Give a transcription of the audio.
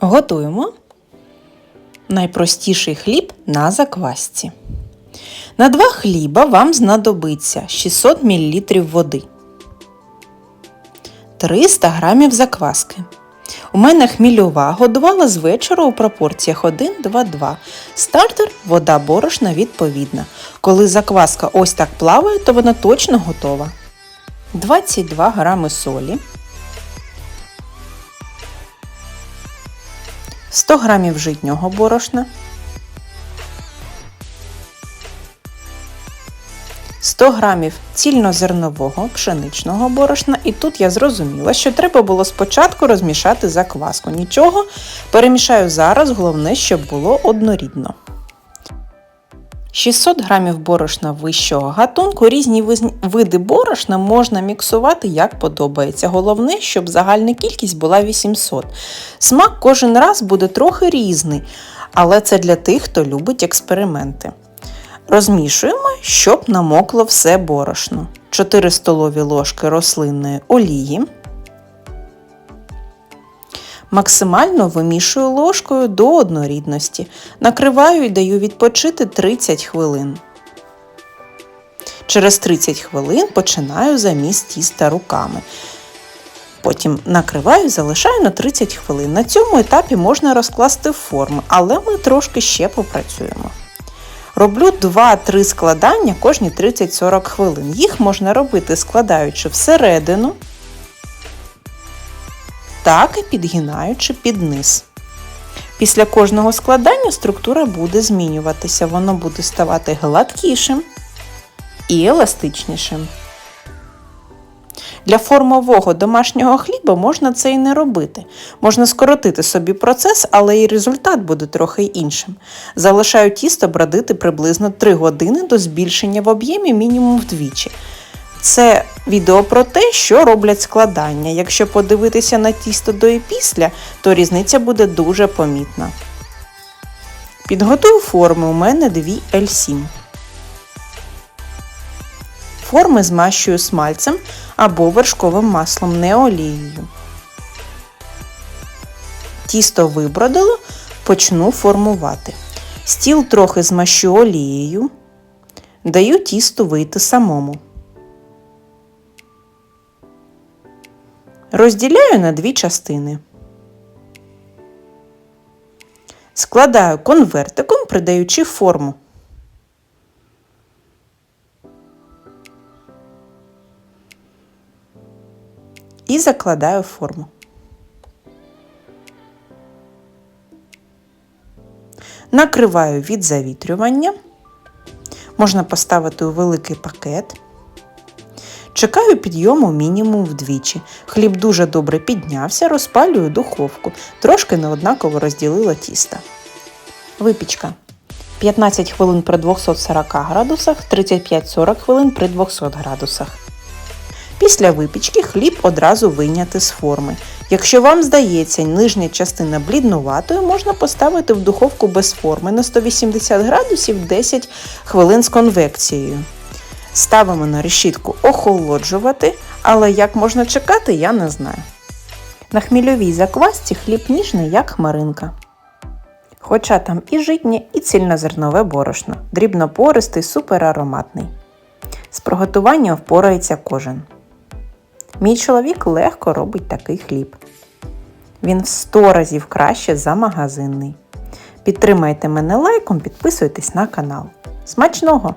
Готуємо найпростіший хліб на заквасці. На два хліба вам знадобиться 600 мл води, 300 г закваски. У мене хмільова годувала з вечора у пропорціях 1, 2, 2. Стартер, вода борошна відповідна. Коли закваска ось так плаває, то вона точно готова. 22 грами солі, 100 грамів житнього борошна, 100 грамів цільнозернового пшеничного борошна. І тут я зрозуміла, що треба було спочатку розмішати закваску. Нічого, перемішаю зараз, головне, щоб було однорідно. 600 грамів борошна вищого гатунку. Різні види борошна можна міксувати як подобається. Головне, щоб загальна кількість була 800. Смак кожен раз буде трохи різний, але це для тих, хто любить експерименти. Розмішуємо, щоб намокло все борошно. 4 столові ложки рослинної олії. Максимально вимішую ложкою до однорідності. Накриваю і даю відпочити 30 хвилин. Через 30 хвилин починаю заміс тіста руками. Потім накриваю і залишаю на 30 хвилин. На цьому етапі можна розкласти форми, але ми трошки ще попрацюємо. Роблю 2-3 складання кожні 30-40 хвилин. Їх можна робити складаючи всередину, так підгинаючи під низ. Після кожного складання структура буде змінюватися, воно буде ставати гладкішим і еластичнішим. Для формового домашнього хліба можна це і не робити. Можна скоротити собі процес, але і результат буде трохи іншим. Залишаю тісто бродити приблизно 3 години до збільшення в об'ємі мінімум вдвічі. Це відео про те, що роблять складання. Якщо подивитися на тісто до і після, то різниця буде дуже помітна. Підготую форми у мене 2 L7. Форми змащую смальцем або вершковим маслом, не олією. Тісто вибродило, почну формувати. Стіл трохи змащу олією. Даю тісту вийти самому. Розділяю на дві частини. Складаю конвертиком, придаючи форму. І закладаю форму. Накриваю від завітрювання. Можна поставити у великий пакет. Чекаю підйому мінімум вдвічі. Хліб дуже добре піднявся, розпалюю духовку. Трошки неоднаково розділила тісто. Випічка. 15 хвилин при 240 градусах, 35-40 хвилин при 200 градусах. Після випічки хліб одразу вийняти з форми. Якщо вам здається нижня частина бліднуватою, можна поставити в духовку без форми на 180 градусів 10 хвилин з конвекцією. Ставимо на решітку охолоджувати, але як можна чекати, я не знаю. На хмільовій заквасці хліб ніжний, як хмаринка. Хоча там і житнє, і цільнозернове борошно, дрібнопористий, суперароматний. З приготуванням впорається кожен. Мій чоловік легко робить такий хліб. Він в 100 разів краще за магазинний. Підтримайте мене лайком, підписуйтесь на канал. Смачного!